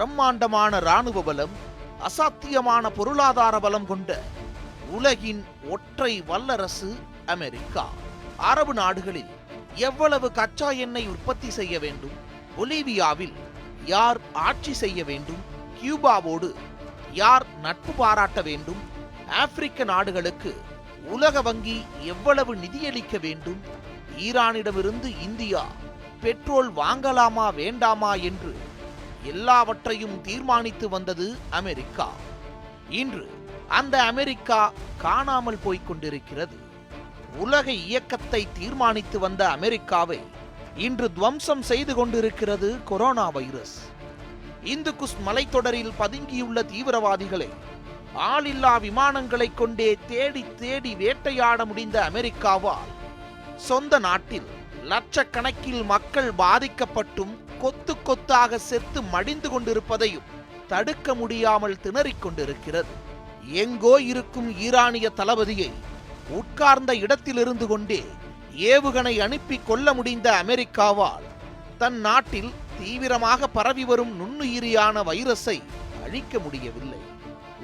பிரம்மாண்டமான ராணுவ பலம் அசாத்தியமான பொருளாதார பலம் கொண்ட உலகின் ஒற்றை வல்லரசு அமெரிக்கா. அரபு நாடுகளில் எவ்வளவு கச்சா எண்ணெய் உற்பத்தி செய்ய வேண்டும்? ஒலிவியாவில் யார் ஆட்சி செய்ய வேண்டும்? கியூபாவோடு யார் நட்பு பாராட்ட வேண்டும்? ஆப்பிரிக்க நாடுகளுக்கு உலக வங்கி எவ்வளவு நிதியளிக்க வேண்டும்? ஈரானிடமிருந்து இந்தியா பெட்ரோல் வாங்கலாமா வேண்டாமா என்று எல்லாவற்றையும் தீர்மானித்து வந்தது அமெரிக்கா. இன்று அந்த அமெரிக்கா காணாமல் போய்க் கொண்டிருக்கிறது. உலக இயக்கத்தை தீர்மானித்து வந்த அமெரிக்காவை இன்று துவம்சம் செய்து கொண்டிருக்கிறது கொரோனா வைரஸ். இந்துகுஸ் மலைத்தொடரில் பதுங்கியுள்ள தீவிரவாதிகளை ஆளில்லா விமானங்களைக் கொண்டே தேடி தேடி வேட்டையாட முடிந்த அமெரிக்காவால் சொந்த நாட்டில் லட்சக்கணக்கில் மக்கள் பாதிக்கப்பட்டும் கொத்து கொத்தாக செத்து மடிந்து கொண்டிருப்பதையும் தடுக்க முடியாமல் திணறிக் கொண்டிருக்கிறது. எங்கோ இருக்கும் ஈரானிய தளபதியை உட்கார்ந்த இடத்திலிருந்து கொண்டே ஏவுகணை அனுப்பி கொல்ல முடிந்த அமெரிக்காவால் தன் நாட்டில் தீவிரமாக பரவி வரும் நுண்ணுயிரியான வைரஸை அழிக்க முடியவில்லை.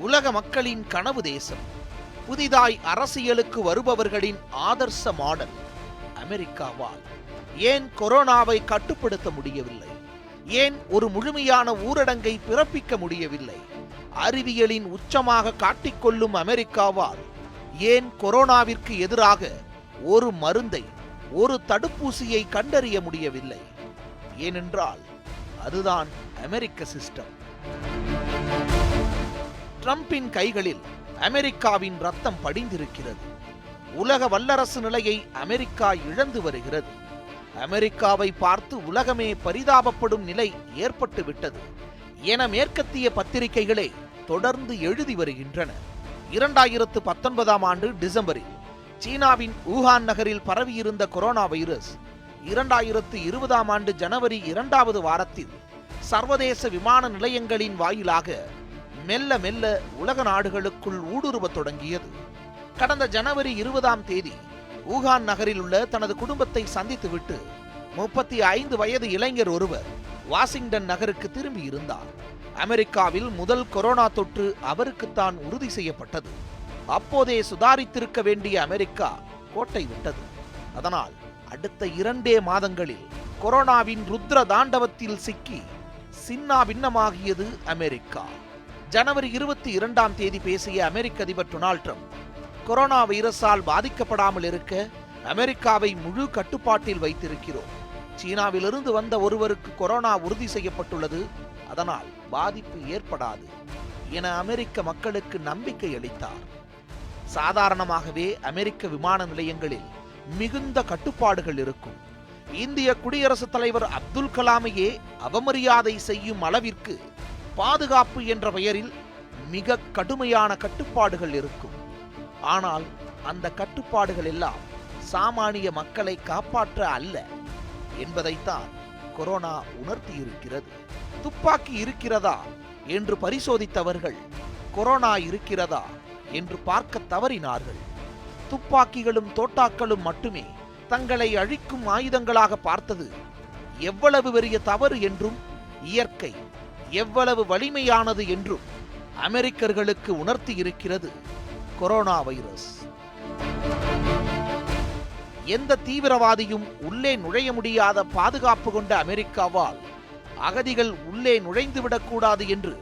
உலக மக்களின் கனவு தேசம் புதிதாய் அரசியலுக்கு வருபவர்களின் ஆதர்ச மாடல் அமெரிக்காவால். ஏன் கொரோனாவை கட்டுப்படுத்த முடியவில்லை? ஏன் ஒரு முழுமையான ஊரடங்கை பிறப்பிக்க முடியவில்லை? அறிவியலின் உச்சமாக காட்டிக்கொள்ளும் அமெரிக்காவால் ஏன் கொரோனாவிற்கு எதிராக ஒரு மருந்தை ஒரு தடுப்பூசியை கண்டறிய முடியவில்லை? ஏனென்றால் அதுதான் அமெரிக்க சிஸ்டம். ட்ரம்பின் கைகளில் அமெரிக்காவின் ரத்தம் படிந்திருக்கிறது. உலக வல்லரசு நிலையை அமெரிக்கா இழந்து வருகிறது. அமெரிக்காவை பார்த்து உலகமே பரிதாபப்படும் நிலை ஏற்பட்டுவிட்டது என மேற்கத்திய பத்திரிகைகளே தொடர்ந்து எழுதி வருகின்றன. இரண்டாயிரத்து பத்தொன்பதாம் ஆண்டு டிசம்பரில் சீனாவின் ஊகான் நகரில் பரவியிருந்த கொரோனா வைரஸ் இரண்டாயிரத்து இருபதாம் ஆண்டு ஜனவரி இரண்டாவது வாரத்தில் சர்வதேச விமான நிலையங்களின் வாயிலாக மெல்ல மெல்ல உலக நாடுகளுக்குள் ஊடுருவத் தொடங்கியது. கடந்த ஜனவரி இருபதாம் தேதி ஊகான் நகரில் உள்ள தனது குடும்பத்தை சந்தித்துவிட்டு முப்பத்தி ஐந்து வயது இளைஞர் ஒருவர் வாஷிங்டன் நகருக்கு திரும்பி இருந்தார். அமெரிக்காவில் முதல் கொரோனா தொற்று அவருக்குத்தான் உறுதி செய்யப்பட்டது. அப்போதே சுதாரித்திருக்க வேண்டிய அமெரிக்கா கோட்டை விட்டது. அதனால் அடுத்த இரண்டே மாதங்களில் கொரோனாவின் ருத்ர தாண்டவத்தில் சிக்கி சின்னா பின்னமாகியது அமெரிக்கா. ஜனவரி இருபத்தி இரண்டாம் தேதி பேசிய அமெரிக்க அதிபர் டொனால்ட் ட்ரம்ப் கொரோனா வைரஸால் பாதிக்கப்படாமல் இருக்க அமெரிக்காவை முழு கட்டுப்பாட்டில் வைத்திருக்கிறோம். சீனாவிலிருந்து வந்த ஒருவருக்கு கொரோனா உறுதி செய்யப்பட்டுள்ளது. அதனால் பாதிப்பு ஏற்படாது என அமெரிக்க மக்களுக்கு நம்பிக்கை அளித்தார். சாதாரணமாகவே அமெரிக்க விமான நிலையங்களில் மிகுந்த கட்டுப்பாடுகள் இருக்கும். இந்திய குடியரசுத் தலைவர் அப்துல் கலாமையே அவமரியாதை செய்யும் அளவிற்கு பாதுகாப்பு என்ற பெயரில் மிக கடுமையான கட்டுப்பாடுகள் இருக்கும். ஆனால் அந்த கட்டுப்பாடுகள் எல்லாம் சாமானிய மக்களை காப்பாற்ற அல்ல என்பதைத்தான் கொரோனா உணர்த்தியிருக்கிறது. துப்பாக்கி இருக்கிறதா என்று பரிசோதித்தவர்கள் கொரோனா இருக்கிறதா என்று பார்க்க தவறினார்கள். துப்பாக்கிகளும் தோட்டாக்களும் மட்டுமே தங்களை அழிக்கும் ஆயுதங்களாக பார்த்தது. எவ்வளவு பெரிய தவறு என்றும் இயற்கை எவ்வளவு வலிமையானது என்றும் அமெரிக்கர்களுக்கு உணர்த்தி இருக்கிறது கொரோனா வைரஸ். எந்த தீவிரவாதியும் உள்ளே நுழைய முடியாத பாதுகாப்பு கொண்ட அமெரிக்காவால் அகதிகள் உள்ளே நுழைந்துவிடக்கூடாது என்று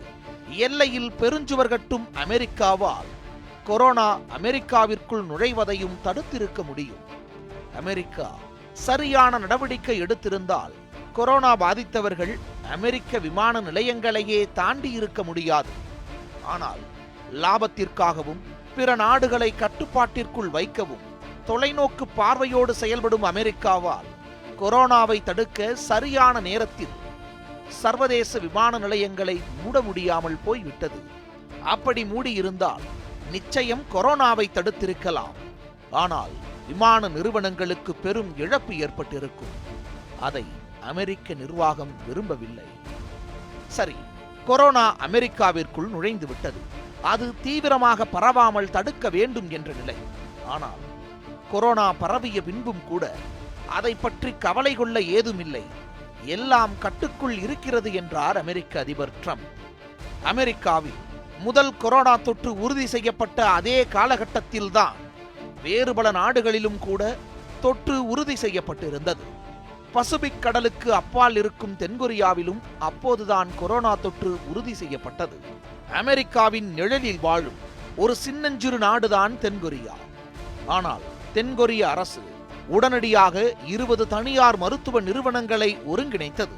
எல்லையில் பெருஞ்சுவர் கட்டும் அமெரிக்காவால் கொரோனா அமெரிக்காவிற்குள் நுழைவதையும் தடுத்திருக்க முடியும். அமெரிக்கா சரியான நடவடிக்கை எடுத்திருந்தால் கொரோனா பாதித்தவர்கள் அமெரிக்க விமான நிலையங்களையே தாண்டி இருக்க முடியாது. ஆனால் லாபத்திற்காகவும் பிற நாடுகளை கட்டுப்பாட்டிற்குள் வைக்கவும் தொலைநோக்கு பார்வையோடு செயல்படும் அமெரிக்காவால் கொரோனாவை தடுக்க சரியான நேரத்தில் சர்வதேச விமான நிலையங்களை மூட முடியாமல் போய்விட்டது. அப்படி மூடியிருந்தால் நிச்சயம் கொரோனாவை தடுத்திருக்கலாம். ஆனால் விமான நிறுவனங்களுக்கு பெரும் இழப்பு ஏற்பட்டிருக்கும். அதை அமெரிக்க நிர்வாகம் விரும்பவில்லை. சரி கொரோனா அமெரிக்காவிற்குள் நுழைந்து விட்டது அது தீவிரமாக பரவாமல் தடுக்க வேண்டும் என்ற நிலை. ஆனால் கொரோனா பரவிய பின்பும் கூட அதை பற்றி கவலை கொள்ள ஏதுமில்லை. எல்லாம் கட்டுக்குள் இருக்கிறது என்றார் அமெரிக்க அதிபர் ட்ரம்ப். அமெரிக்காவில் முதல் கொரோனா தொற்று உறுதி செய்யப்பட்ட அதே காலகட்டத்தில்தான் வேறு பல நாடுகளிலும் கூட தொற்று உறுதி செய்யப்பட்டிருந்தது. பசிபிக் கடலுக்கு அப்பால் இருக்கும் தென்கொரியாவிலும் அப்போதுதான் கொரோனா தொற்று உறுதி செய்யப்பட்டது. அமெரிக்காவின் நிழலில் வாழும் ஒரு சின்னஞ்சிறு நாடுதான் தென்கொரியா. ஆனால் தென்கொரிய அரசு உடனடியாக இருபது தனியார் மருத்துவ நிறுவனங்களை ஒருங்கிணைத்தது.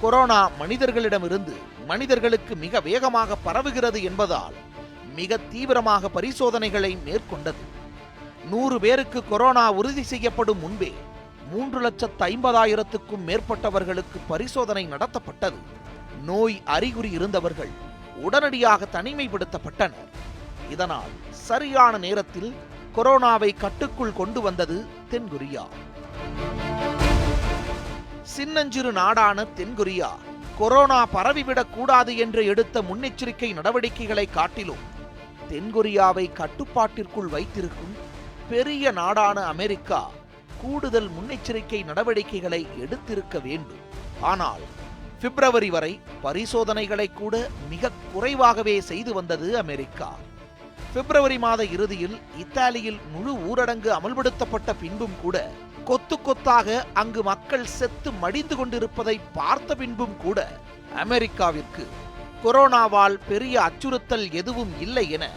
கொரோனா மனிதர்களிடமிருந்து மனிதர்களுக்கு மிக வேகமாக பரவுகிறது என்பதால் மிக தீவிரமாக பரிசோதனைகளை மேற்கொண்டது. நூறு பேருக்கு கொரோனா உறுதி செய்யப்படும் முன்பே மூன்று லட்சத்து ஐம்பதாயிரத்துக்கும் மேற்பட்டவர்களுக்கு பரிசோதனை நடத்தப்பட்டது. நோய் அறிகுறி இருந்தவர்கள் உடனடியாக தனிமைப்படுத்தப்பட்டனர் இதனால் சரியான நேரத்தில் கொரோனாவை கட்டுக்குள் கொண்டு வந்தது தென்கொரியா. சின்னஞ்சிறு நாடான தென்கொரியா கொரோனா பரவிவிடக் கூடாது என்று எடுத்த முன்னெச்சரிக்கை நடவடிக்கைகளை காட்டிலும் தென்கொரியாவை கட்டுப்பாட்டிற்குள் வைத்திருக்கும் பெரிய நாடான அமெரிக்கா கூடுதல் முன்னெச்சரிக்கை நடவடிக்கைகளை எடுத்திருக்க வேண்டும். ஆனால் பிப்ரவரி வரை பரிசோதனைகளை கூட மிக குறைவாகவே செய்து வந்தது அமெரிக்கா. பிப்ரவரி மாத இறுதியில் இத்தாலியில் முழு ஊரடங்கு அமல்படுத்தப்பட்ட பின்பும் கூட கொத்து கொத்தாக அங்கு மக்கள் செத்து மடிந்து கொண்டிருப்பதை பார்த்த பின்பும் கூட அமெரிக்காவிற்கு கொரோனாவால் பெரிய அச்சுறுத்தல் எதுவும் இல்லை என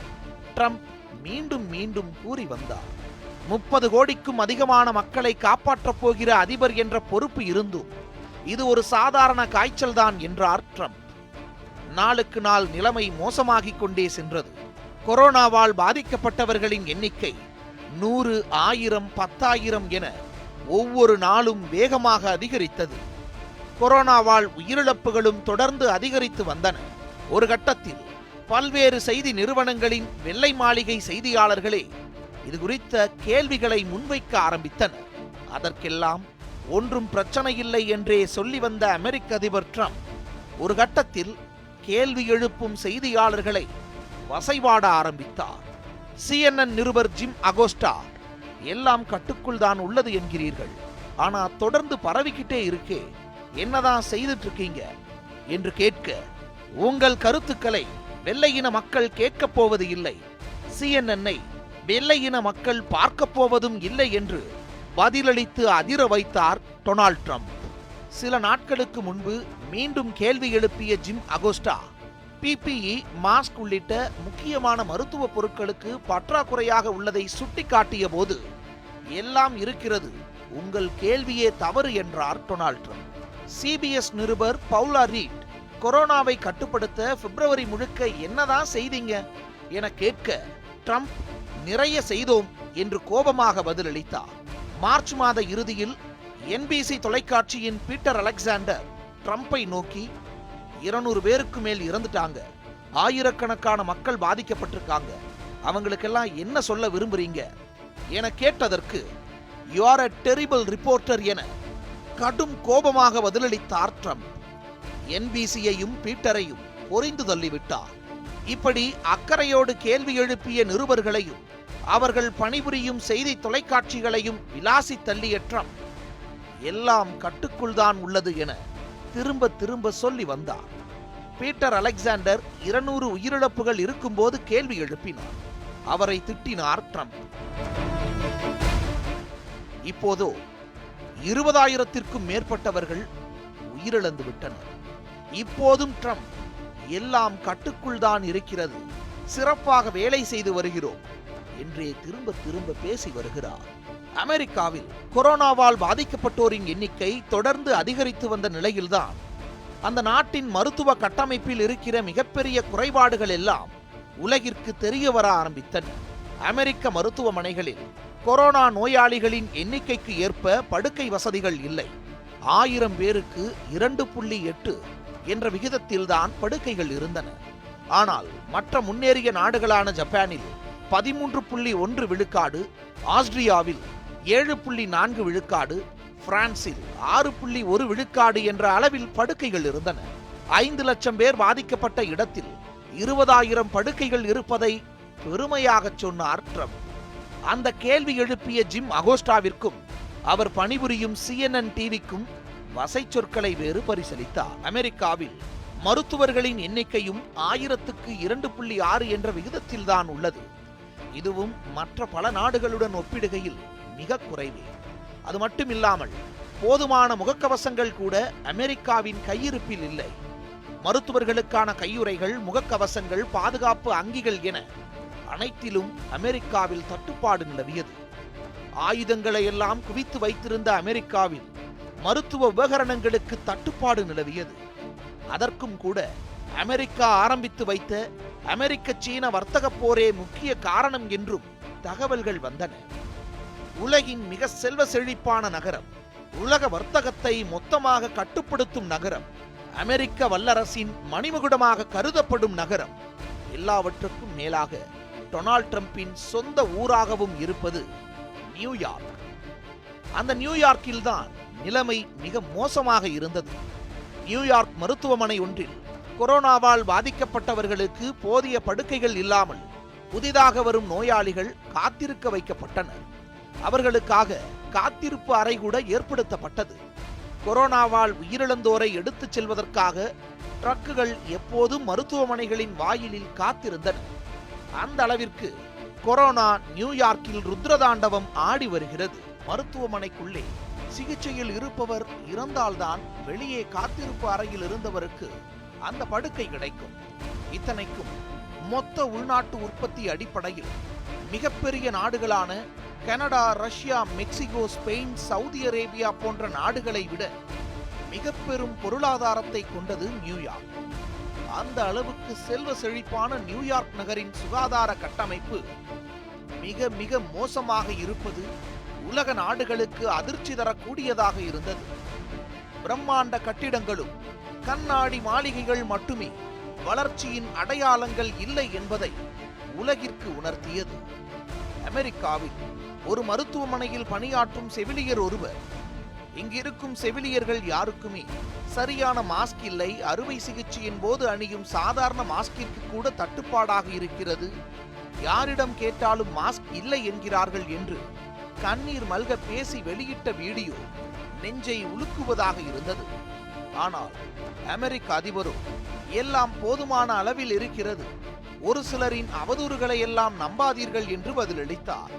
ட்ரம்ப் மீண்டும் மீண்டும் கூறி வந்தார். முப்பது கோடிக்கும் அதிகமான மக்களை காப்பாற்றப் போகிற அதிபர் என்ற பொறுப்பு இருந்தும் இது ஒரு சாதாரண காய்ச்சல்தான் என்றார் ட்ரம்ப் நாளுக்கு நாள் நிலைமை மோசமாகிக் கொண்டே சென்றது. கொரோனாவால் பாதிக்கப்பட்டவர்களின் எண்ணிக்கை நூறு ஆயிரம் பத்தாயிரம் என ஒவ்வொரு நாளும் வேகமாக அதிகரித்தது. கொரோனாவால் உயிரிழப்புகளும் தொடர்ந்து அதிகரித்து வந்தன. ஒரு கட்டத்தில் பல்வேறு செய்தி நிறுவனங்களின் வெள்ளை மாளிகை செய்தியாளர்களே இது குறித்த கேள்விகளை முன்வைக்க ஆரம்பித்தனர். அதற்கெல்லாம் ஒன்றும் பிரச்சனை இல்லை என்றே சொல்லி வந்த அமெரிக்க அதிபர் ட்ரம்ப் ஒரு கட்டத்தில் கேள்வி எழுப்பும் செய்தியாளர்களை வசைவாட ஆரம்பித்தார். சிஎன்என் நிருபர் ஜிம் அகோஸ்டா எல்லாம் கட்டுக்குள் தான் உள்ளது என்கிறீர்கள். ஆனா தொடர்ந்து பரவிக்கிட்டே இருக்கே. என்னதான் செய்துட்டு இருக்கீங்க என்று கேட்க உங்கள் கருத்துக்களை வெள்ளையின மக்கள் கேட்கப் போவது இல்லை. சிஎன்என்னை வெள்ளையின மக்கள் பார்க்கப் போவதும் இல்லை என்று பதிலளித்து அதிர வைத்தார் டொனால்ட் ட்ரம்ப். சில நாட்களுக்கு முன்பு மீண்டும் கேள்வி எழுப்பிய ஜிம் அகோஸ்டா பிபிஇ மாஸ்க் உள்ளிட்ட முக்கியமான மருத்துவ பொருட்களுக்கு பற்றாக்குறையாக உள்ளதை சுட்டிக்காட்டிய போது எல்லாம் இருக்கிறது. உங்கள் கேள்வியே தவறு என்றார் டொனால்ட் ட்ரம்ப். சிபிஎஸ் நிருபர் பவுலா ரீட் கொரோனாவை கட்டுப்படுத்த பிப்ரவரி முழுக்க என்னதான் செய்தீங்க? என கேட்க ட்ரம்ப் நிறைய செய்தோம் என்று கோபமாக பதிலளித்தார். மார்ச் மாத இறுதியில் என்பிசி தொலைக்காட்சியின் பீட்டர் அலெக்சாண்டர் ட்ரம்ப்பை நோக்கி இருநூறு பேருக்கு மேல் இறந்துட்டாங்க. ஆயிரக்கணக்கான மக்கள் பாதிக்கப்பட்டிருக்காங்க. அவங்களுக்கெல்லாம் என்ன சொல்ல விரும்புறீங்க? என கேட்டதற்கு you are a terrible reporter என கடும் கோபமாக பதிலளித்தார் ட்ரம்ப். என்பிசியையும் பீட்டரையும் பொறிந்து தள்ளிவிட்டார். இப்படி அக்கறையோடு கேள்வி எழுப்பிய நிருபர்களையும் அவர்கள் பணிபுரியும் செய்தி தொலைக்காட்சிகளையும் விலாசி தள்ளிய ட்ரம்ப் எல்லாம் கட்டுக்குள் தான் உள்ளது என திரும்ப திரும்ப சொல்லி வந்தார் பீட்டர் அலெக்சாண்டர் இருநூறு உயிரிழப்புகள் இருக்கும்போது கேள்வி எழுப்பினார். அவரை திட்டினார் ட்ரம்ப். இப்போதோ இருபதாயிரத்திற்கும் மேற்பட்டவர்கள் உயிரிழந்து விட்டனர். இப்போதும் ட்ரம்ப் எல்லாம் கட்டுக்குள் தான் இருக்கிறது. சிறப்பாக வேலை செய்து வருகிறோம். என்றே திரும்ப திரும்ப பேசி வருகிறார். அமெரிக்காவில் கொரோனாவால் பாதிக்கப்பட்டோரின் எண்ணிக்கை தொடர்ந்து அதிகரித்து வந்த நிலையில்தான். அந்த நாட்டின் மருத்துவ கட்டமைப்பில் இருக்கிற மிகப்பெரிய குறைபாடுகள் எல்லாம் உலகிற்கு தெரிய வர ஆரம்பித்தன. அமெரிக்க மருத்துவமனைகளில் கொரோனா நோயாளிகளின் எண்ணிக்கைக்கு ஏற்ப படுக்கை வசதிகள் இல்லை. ஆயிரம் பேருக்கு இரண்டு புள்ளி எட்டு என்ற விகிதத்தில்தான் படுக்கைகள் இருந்தன. ஆனால் மற்ற முன்னேறிய நாடுகளான ஜப்பானில் பதிமூன்று புள்ளி ஒன்று விழுக்காடு ஆஸ்திரியாவில் ஏழு புள்ளி நான்கு விழுக்காடு பிரான்சில் ஆறு புள்ளி ஒரு விழுக்காடு என்ற அளவில் படுக்கைகள் இருந்தன. ஐந்து லட்சம் பேர் பாதிக்கப்பட்ட இடத்தில் இருபதாயிரம் படுக்கைகள் இருப்பதை பெருமையாக சொன்னார் ட்ரம்ப். அந்த கேள்வி எழுப்பிய ஜிம் அகோஸ்டாவிற்கும் அவர் பணிபுரியும் சிஎன்என் டிவிக்கும் வசை சொற்களை வேறு பரிசளித்தார். அமெரிக்காவில் மருத்துவர்களின் எண்ணிக்கையும் ஆயிரத்துக்கு இரண்டு புள்ளி ஆறு என்ற விகிதத்தில்தான் உள்ளது. இதுவும் மற்ற பல நாடுகளுடன் ஒப்பிடுகையில் மிக குறைவே. அது மட்டுமில்லாமல் போதுமான முகக்கவசங்கள் கூட அமெரிக்காவின் கையிருப்பில் இல்லை. மருத்துவர்களுக்கான கையுறைகள் முகக்கவசங்கள் பாதுகாப்பு அங்கிகள் என அனைத்திலும் அமெரிக்காவில் தட்டுப்பாடு நிலவியது. ஆயுதங்களை எல்லாம் குவித்து வைத்திருந்த அமெரிக்காவில் மருத்துவ உபகரணங்களுக்கு தட்டுப்பாடு நிலவியது. அதற்கும் கூட அமெரிக்கா ஆரம்பித்து வைத்த அமெரிக்க சீன வர்த்தக போரே முக்கிய காரணம் என்றும் தகவல்கள் வந்தன. உலகின் மிக செல்வ செழிப்பான நகரம் உலக வர்த்தகத்தை மொத்தமாக கட்டுப்படுத்தும் நகரம் அமெரிக்க வல்லரசின் மணிமகுடமாக கருதப்படும் நகரம் எல்லாவற்றுக்கும் மேலாக டொனால்ட் ட்ரம்பின் சொந்த ஊராகவும் இருப்பது நியூயார்க். அந்த நியூயார்க்கில்தான் நிலைமை மிக மோசமாக இருந்தது. நியூயார்க் மருத்துவமனை ஒன்றில் கொரோனாவால் பாதிக்கப்பட்டவர்களுக்கு போதிய படுக்கைகள் இல்லாமல் புதிதாக வரும் நோயாளிகள் காத்திருக்க வைக்கப்பட்டனர். அவர்களுக்காக காத்திருப்பு அறை கூட ஏற்படுத்தப்பட்டது. கொரோனாவால் உயிரிழந்தோரை எடுத்துச் செல்வதற்காக ட்ரக்குகள் எப்போதும் மருத்துவமனைகளின் வாயிலில் காத்திருந்தன. அந்த அளவிற்கு கொரோனா நியூயார்க்கில் ருத்ரதாண்டவம் ஆடி வருகிறது. மருத்துவமனைக்குள்ளே சிகிச்சையில் இருப்பவர் இறந்தால்தான் வெளியே காத்திருப்பு அறையில் இருந்தவருக்கு அந்த படுக்கை கிடைக்கும். இத்தனைக்கும் மொத்த உள்நாட்டு உற்பத்தி அடிப்படையில் மிகப்பெரிய நாடுகளான Canada Russia Mexico Spain Saudi Arabia போன்ற நாடுகளை விட மிக பெரும் பொருளாதாரத்தை கொண்டது நியூயார்க். அந்த அளவுக்கு செல்வ செழிப்பான நியூயார்க் நகரின் சுகாதார கட்டமைப்பு மிக மிக மோசமாக இருப்பது உலக நாடுகளுக்கு அதிர்ச்சி தரக்கூடியதாக இருந்தது. பிரம்மாண்ட கட்டிடங்களும் கண்ணாடி மாளிகைகள் மட்டுமே வளர்ச்சியின் அடையாளங்கள் இல்லை என்பதை உலகிற்கு உணர்த்தியது. அமெரிக்காவில் ஒரு மருத்துவமனையில் பணியாற்றும் செவிலியர் ஒருவர் இங்கிருக்கும் செவிலியர்கள் யாருக்குமே சரியான மாஸ்க் இல்லை அறுவை சிகிச்சையின் போது அணியும் சாதாரண மாஸ்கிற்கு கூட தட்டுப்பாடாக இருக்கிறது. யாரிடம் கேட்டாலும் மாஸ்க் இல்லை என்கிறார்கள் என்று கண்ணீர் மல்க பேசி வெளியிட்ட வீடியோ நெஞ்சை உலுக்குவதாக இருந்தது. ஆனால் அமெரிக்க அதிபரும் எல்லாம் போதுமான அளவில் இருக்கிறது. ஒரு சிலரின் அவதூறுகளை எல்லாம் நம்பாதீர்கள் என்று பதிலளித்தார்.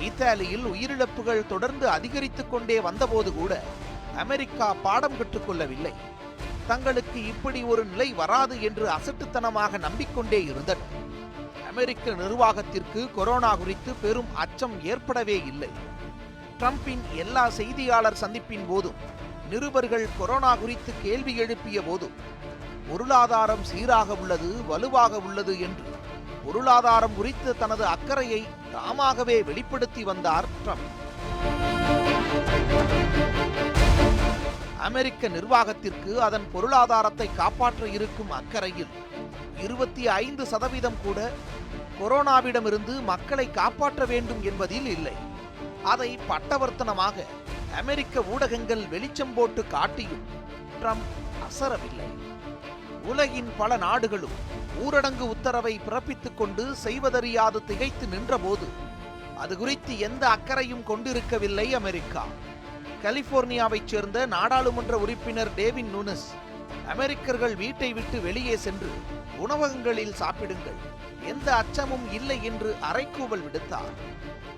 இத்தாலியில் உயிரிழப்புகள் தொடர்ந்து அதிகரித்துக் கொண்டே வந்தபோது கூட அமெரிக்கா பாடம் கற்றுக்கொள்ளவில்லை தங்களுக்கு இப்படி ஒரு நிலை வராது என்று அசட்டுத்தனமாக நம்பிக்கொண்டே இருந்தனர் அமெரிக்க நிர்வாகத்திற்கு கொரோனா குறித்து பெரும் அச்சம் ஏற்படவே இல்லை. ட்ரம்பின் எல்லா செய்தியாளர் சந்திப்பின் போதும் நிருபர்கள் கொரோனா குறித்து கேள்வி எழுப்பிய போதும் பொருளாதாரம் சீராக உள்ளது வலுவாக உள்ளது என்று பொருளாதாரம் குறித்து தனது அக்கறையை தாமாகவே வெளிப்படுத்தி வந்தார் ட்ரம்ப். அமெரிக்க நிர்வாகத்திற்கு அதன் பொருளாதாரத்தை காப்பாற்ற இருக்கும் அக்கறையில் இருபத்தி ஐந்து சதவீதம் கூட கொரோனாவிடமிருந்து மக்களை காப்பாற்ற வேண்டும் என்பதில் இல்லை. அதை பட்டவர்த்தனமாக அமெரிக்க ஊடகங்கள் வெளிச்சம் போட்டு காட்டியும் ட்ரம்ப் அசரவில்லை. உலகின் பல நாடுகளும் ஊரடங்கு உத்தரவை பிறப்பித்துக் கொண்டு செய்வதறியாது திகைத்து நின்றபோது அது குறித்து எந்த அக்கறையும் கொண்டிருக்கவில்லை அமெரிக்கா. கலிபோர்னியாவைச் சேர்ந்த நாடாளுமன்ற உறுப்பினர் டேவின் நூனஸ் அமெரிக்கர்கள் வீட்டை விட்டு வெளியே சென்று உணவகங்களில் சாப்பிடுங்கள் எந்த அச்சமும் இல்லை என்று அறைக்கூவல் விடுத்தார்.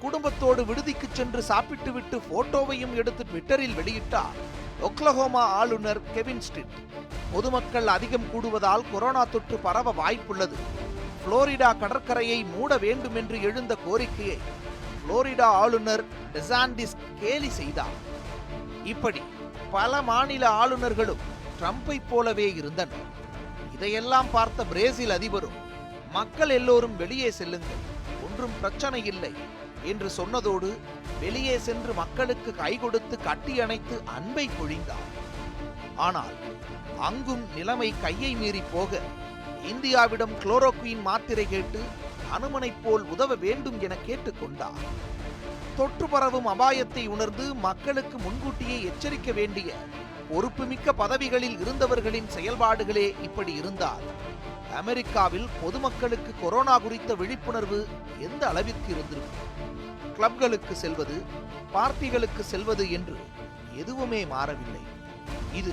குடும்பத்தோடு விடுதிக்கு சென்று சாப்பிட்டுவிட்டு போட்டோவையும் எடுத்து ட்விட்டரில் வெளியிட்டார். ஒக்லஹோமா ஆளுநர் கெவின் ஸ்ட்ரிட். பொதுமக்கள் அதிகம் கூடுவதால் கொரோனா தொற்று பரவ வாய்ப்புள்ளது. புளோரிடா கடற்கரையை மூட வேண்டும் என்று எழுந்த கோரிக்கையை புளோரிடா ஆளுநர் டெசாண்டிஸ் கேலி செய்தார். இப்படி பல மாநில ஆளுநர்களும் ட்ரம்ப்பை போலவே இருந்தனர். இதையெல்லாம் பார்த்த பிரேசில் அதிபரும் மக்கள் எல்லோரும் வெளியே செல்லுங்கள் ஒன்றும் பிரச்சனை இல்லை என்று சொன்னதோடு வெளியே சென்று மக்களுக்கு கை கொடுத்து கட்டி அணைத்து அன்பை பொழிந்தார். ஆனால் அங்கும் நிலைமை கையை மீறி போக இந்தியாவிடம் குளோரோக்வீன் மாத்திரை கேட்டு அனுமனைப் போல் உதவ வேண்டும் என கேட்டுக்கொண்டார் தொற்று பரவும் அபாயத்தை உணர்ந்து மக்களுக்கு முன்கூட்டியே எச்சரிக்க வேண்டிய பொறுப்புமிக்க பதவிகளில் இருந்தவர்களின் செயல்பாடுகளே இப்படி இருந்தால் அமெரிக்காவில் பொதுமக்களுக்கு கொரோனா குறித்த விழிப்புணர்வு எந்த அளவிற்கு இருந்திருக்கும்? கிளப்களுக்கு செல்வது பார்ட்டிகளுக்கு செல்வது என்று எதுவுமே மாறவில்லை. இது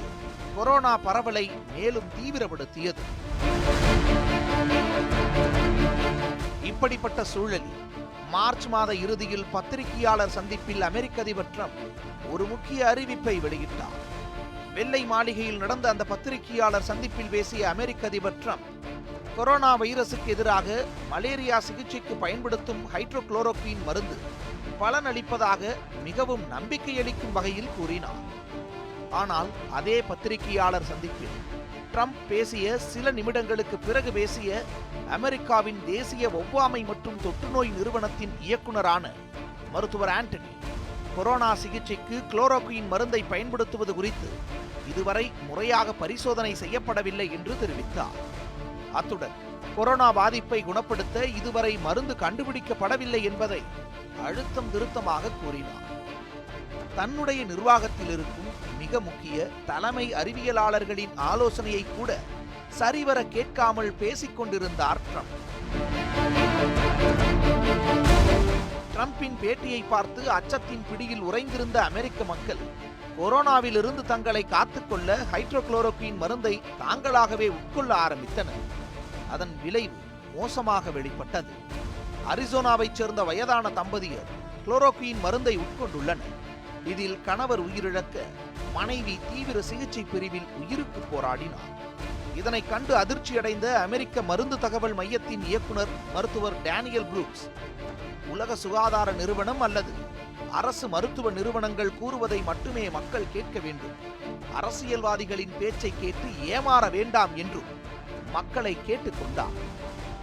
கொரோனா பரவலை மேலும் தீவிரப்படுத்தியது. இப்படிப்பட்ட சூழலில் மார்ச் மாத இறுதியில் பத்திரிகையாளர் சந்திப்பில் அமெரிக்க அதிபர் ட்ரம்ப் ஒரு முக்கிய அறிவிப்பை வெளியிட்டார். வெள்ளை மாளிகையில் நடந்த அந்த பத்திரிகையாளர் சந்திப்பில் பேசிய அமெரிக்க அதிபர் ட்ரம்ப் கொரோனா வைரசுக்கு எதிராக மலேரியா சிகிச்சைக்கு பயன்படுத்தும் ஹைட்ரோகுளோரோக்வின் மருந்து பலனளிப்பதாக மிகவும் நம்பிக்கையளிக்கும் வகையில் கூறினார். ஆனால் அதே பத்திரிகையாளர் சந்திப்பில் ட்ரம்ப் பேசிய சில நிமிடங்களுக்கு பிறகு பேசிய அமெரிக்காவின் தேசிய ஒவ்வாமை மற்றும் தொற்றுநோய் நிறுவனத்தின் இயக்குனரான மருத்துவர் ஆண்டனி கொரோனா சிகிச்சைக்கு குளோரோக்வின் மருந்தை பயன்படுத்துவது குறித்து இதுவரை முறையாக பரிசோதனை செய்யப்படவில்லை என்று தெரிவித்தார். அத்துடன் கொரோனா பாதிப்பை குணப்படுத்த இதுவரை மருந்து கண்டுபிடிக்கப்படவில்லை என்பதை அழுத்தம் திருத்தமாக கூறினார். தன்னுடைய நிர்வாகத்தில் இருக்கும் மிக முக்கிய தலைமை அறிவியலாளர்களின் ஆலோசனையை கூட சரிவர கேட்காமல் பேசிக்கொண்டிருந்தார் ட்ரம்ப். ட்ரம்பின் பேட்டியை பார்த்து அச்சத்தின் பிடியில் உறைந்திருந்த அமெரிக்க மக்கள் கொரோனாவிலிருந்து தங்களை காத்துக்கொள்ள ஹைட்ரோகுளோரோக்வின் மருந்தை தாங்களாகவே உட்கொள்ள ஆரம்பித்தனர். அதன் விளைவு மோசமாக வெளிப்பட்டது. அரிசோனாவைச் சேர்ந்த வயதான தம்பதியர் குளோரோக்வின் மருந்தை உட்கொண்டுள்ளனர். இதில் கணவர் உயிரிழக்க மனைவி தீவிர சிகிச்சை பிரிவில் உயிருக்கு போராடினார். இதனை கண்டு அதிர்ச்சியடைந்த அமெரிக்க மருந்து தகவல் மையத்தின் இயக்குனர் மருத்துவர் டேனியல் புரூக்ஸ் உலக சுகாதார நிறுவனம் அல்லது அரசு மருத்துவ நிறுவனங்கள் கூறுவதை மட்டுமே மக்கள் கேட்க வேண்டும். அரசியல்வாதிகளின் பேச்சை கேட்டு ஏமாற வேண்டாம் என்றும் மக்களை கேட்டுக்கொண்டார்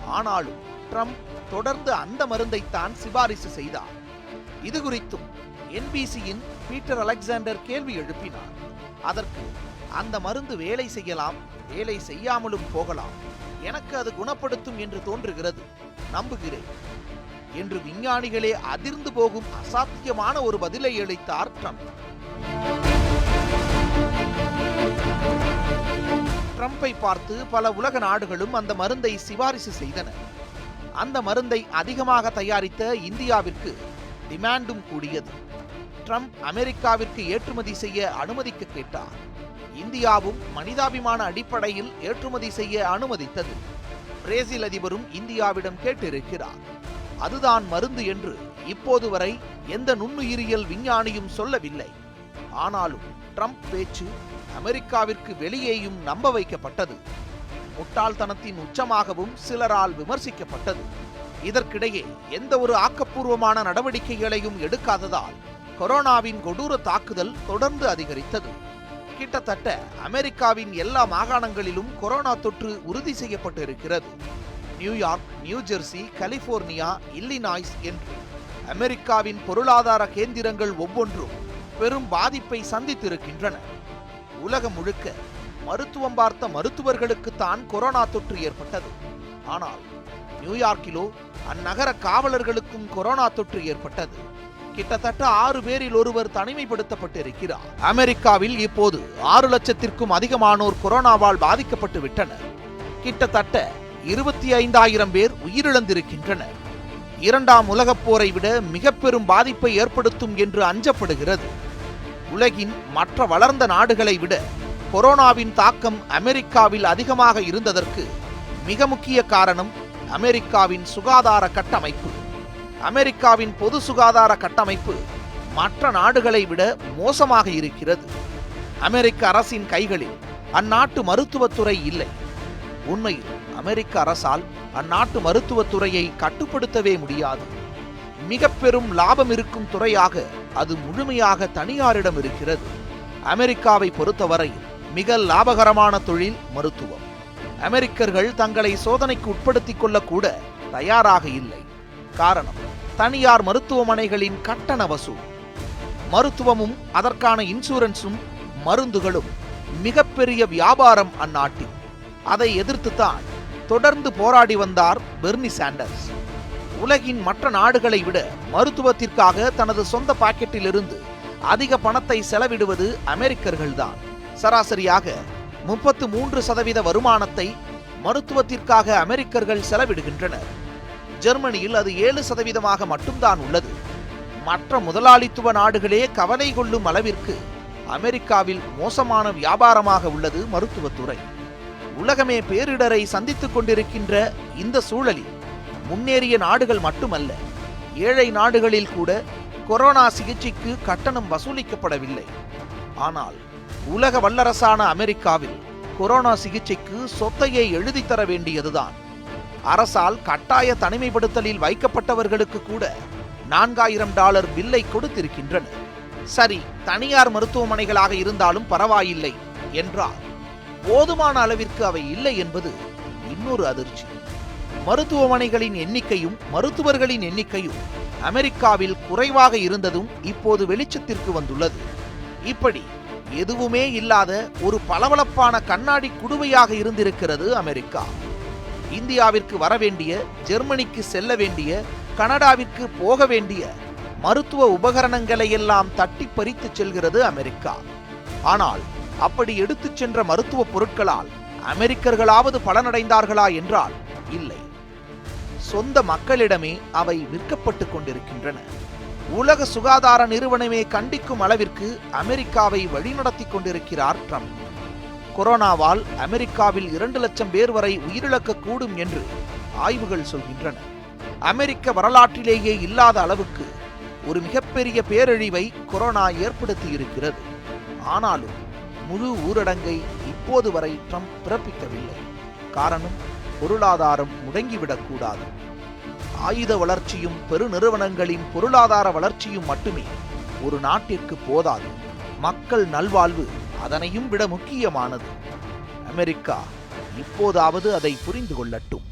ஆனாலும் ட்ரம்ப் தொடர்ந்து அந்த மருந்தைத்தான் சிபாரிசு செய்தார். இது குறித்தும் என்பிசியின் பீட்டர் அலெக்சாண்டர் கேள்வி எழுப்பினார். அதற்கு அந்த மருந்து வேலை செய்யலாம் வேலை செய்யாமலும் போகலாம். எனக்கு அது குணப்படுத்தும் என்று தோன்றுகிறது. நம்புகிறேன். என்று விஞ்ஞானிகளே அதிர்ந்து போகும் அசாத்தியமான ஒரு பதிலை அளித்தார் ட்ரம்ப். ட்ரம்ப்பை பார்த்து பல உலக நாடுகளும் அந்த மருந்தை சிபாரிசு செய்தன. அந்த மருந்தை அதிகமாக தயாரித்த இந்தியாவிற்கு டிமாண்டும் கூடியது. ட்ரம்ப் அமெரிக்காவிற்கு ஏற்றுமதி செய்ய அனுமதிக்க கேட்டார். இந்தியாவும் மனிதாபிமான அடிப்படையில் ஏற்றுமதி செய்ய அனுமதித்தது. பிரேசில் அதிபரும் இந்தியாவிடம் கேட்டிருக்கிறார். அதுதான் மருந்து என்று இப்போது வரை எந்த நுண்ணுயிரியல் விஞ்ஞானியும் சொல்லவில்லை. ஆனாலும் ட்ரம்ப் பேச்சு அமெரிக்காவிற்கு வெளியேயும் நம்ப வைக்கப்பட்டது. முட்டாள்தனத்தின் உச்சமாகவும் சிலரால் விமர்சிக்கப்பட்டது. இதற்கிடையே எந்த ஒரு ஆக்கப்பூர்வமான நடவடிக்கைகளையும் எடுக்காததால் கொரோனாவின் கொடூர தாக்குதல் தொடர்ந்து அதிகரித்தது. கிட்டத்தட்ட அமெரிக்காவின் எல்லா மாகாணங்களிலும் கொரோனா தொற்று உறுதி செய்யப்பட்டிருக்கிறது. New York New Jersey California Illinois என்று அமெரிக்காவின் பொருளாதார கேந்திரங்கள் ஒவ்வொன்றும் பெரும் பாதிப்பை சந்தித்திருக்கின்றன. உலகம் முழுக்க மருத்துவம் பார்த்த மருத்துவர்களுக்குத்தான் கொரோனா தொற்று ஏற்பட்டது. ஆனால் நியூயார்க்கிலோ அந்நகர காவலர்களுக்கும் கொரோனா தொற்று ஏற்பட்டது. கிட்டத்தட்ட ஆறு பேரில் ஒருவர் தனிமைப்படுத்தப்பட்டிருக்கிறார். அமெரிக்காவில் இப்போது ஆறு லட்சத்திற்கும் அதிகமானோர் கொரோனாவால் பாதிக்கப்பட்டு விட்டனர். கிட்டத்தட்ட இருபத்தி ஐந்தாயிரம் பேர் உயிரிழந்திருக்கின்றனர். இரண்டாம் உலகப் போரை விட மிக பெரும் பாதிப்பை ஏற்படுத்தும் என்று அஞ்சப்படுகிறது. உலகின் மற்ற வளர்ந்த நாடுகளை விட கொரோனாவின் தாக்கம் அமெரிக்காவில் அதிகமாக இருந்ததற்கு மிக முக்கிய காரணம் அமெரிக்காவின் சுகாதார கட்டமைப்பு. அமெரிக்காவின் பொது சுகாதார கட்டமைப்பு மற்ற நாடுகளை விட மோசமாக இருக்கிறது. அமெரிக்க அரசின் கைகளில் அந்நாட்டு மருத்துவத்துறை இல்லை. உண்மையில் அமெரிக்க அரசால் அந்நாட்டு மருத்துவத்துறையை கட்டுப்படுத்தவே முடியாது. மிக பெரும் லாபம் இருக்கும் துறையாக அது முழுமையாக தனியாரிடம் இருக்கிறது. அமெரிக்காவை பொறுத்தவரை மிக லாபகரமான தொழில் மருத்துவம். அமெரிக்கர்கள் தங்களை சோதனைக்கு உட்படுத்திக் கொள்ளக்கூட தயாராக இல்லை. காரணம் தனியார் மருத்துவமனைகளின் கட்டண வசூல். மருத்துவமும் அதற்கான இன்சூரன்ஸும் மருந்துகளும் மிகப்பெரிய வியாபாரம் அந்நாட்டில். அதை எதிர்த்துத்தான் தொடர்ந்து போராடி வந்தார் பெர்னி சாண்டர்ஸ். உலகின் மற்ற நாடுகளை விட மருத்துவத்திற்காக தனது சொந்த பாக்கெட்டிலிருந்து அதிக பணத்தை செலவிடுவது அமெரிக்கர்கள்தான். சராசரியாக முப்பத்து மூன்று சதவீத வருமானத்தை மருத்துவத்திற்காக அமெரிக்கர்கள் செலவிடுகின்றனர். ஜெர்மனியில் அது ஏழு சதவீதமாக மட்டும்தான் உள்ளது. மற்ற முதலாளித்துவ நாடுகளே கவலை கொள்ளும் அளவிற்கு அமெரிக்காவில் மோசமான வியாபாரமாக உள்ளது மருத்துவத்துறை. உலகமே பேரிடரை சந்தித்துக் கொண்டிருக்கின்ற இந்த சூழலில் முன்னேறிய நாடுகள் மட்டுமல்ல ஏழை நாடுகளில் கூட கொரோனா சிகிச்சைக்கு கட்டணம் வசூலிக்கப்படவில்லை. ஆனால் உலக வல்லரசான அமெரிக்காவில் கொரோனா சிகிச்சைக்கு சொத்தையை எழுதித் தர வேண்டியதுதான். அரசால் கட்டாய தனிமைப்படுத்தலில் வைக்கப்பட்டவர்களுக்கு கூட நான்காயிரம் டாலர் பில்லை கொடுத்திருக்கின்றனர். சரி தனியார் மருத்துவமனைகளாக இருந்தாலும் பரவாயில்லை என்றால் போதுமான அளவிற்கு அவை இல்லை என்பது இன்னொரு அதிர்ச்சி. மருத்துவமனைகளின் எண்ணிக்கையும் மருத்துவர்களின் எண்ணிக்கையும் அமெரிக்காவில் குறைவாக இருந்ததும் இப்போது வெளிச்சத்திற்கு வந்துள்ளது. இப்படி எதுவுமே இல்லாத ஒரு பளபளப்பான கண்ணாடி குடுவையாக இருந்திருக்கிறது அமெரிக்கா. இந்தியாவிற்கு வர வேண்டிய ஜெர்மனிக்கு செல்ல வேண்டிய கனடாவிற்கு போக வேண்டிய மருத்துவ உபகரணங்களை எல்லாம் தட்டி பறித்து செல்கிறது அமெரிக்கா. ஆனால் அப்படி எடுத்துச் சென்ற மருத்துவ பொருட்களால் அமெரிக்கர்களாவது பலனடைந்தார்களா என்றால் இல்லை. சொந்த மக்களிடமே அவை விற்கப்பட்டுக் கொண்டிருக்கின்றன. உலக சுகாதார நிறுவனமே கண்டிக்கும் அளவிற்கு அமெரிக்காவை வழிநடத்திக் கொண்டிருக்கிறார் ட்ரம்ப். கொரோனாவால் அமெரிக்காவில் இரண்டு லட்சம் பேர் வரை உயிரிழக்கக்கூடும் என்று ஆய்வுகள் சொல்கின்றன. அமெரிக்க வரலாற்றிலேயே இல்லாத அளவுக்கு ஒரு மிகப்பெரிய பேரழிவை கொரோனா ஏற்படுத்தி இருக்கிறது ஆனாலும் முழு ஊரடங்கை இப்போது வரை ட்ரம்ப் பிறப்பிக்கவில்லை. காரணம்? பொருளாதாரம் முடங்கிவிடக்கூடாது. ஆயுத வளர்ச்சியும் பெருநிறுவனங்களின் பொருளாதார வளர்ச்சியும் மட்டுமே ஒரு நாட்டிற்கு போதாது. மக்கள் நல்வாழ்வு அதனையும் விட முக்கியமானது. அமெரிக்கா இப்போதாவது அதை புரிந்து கொள்ளட்டும்.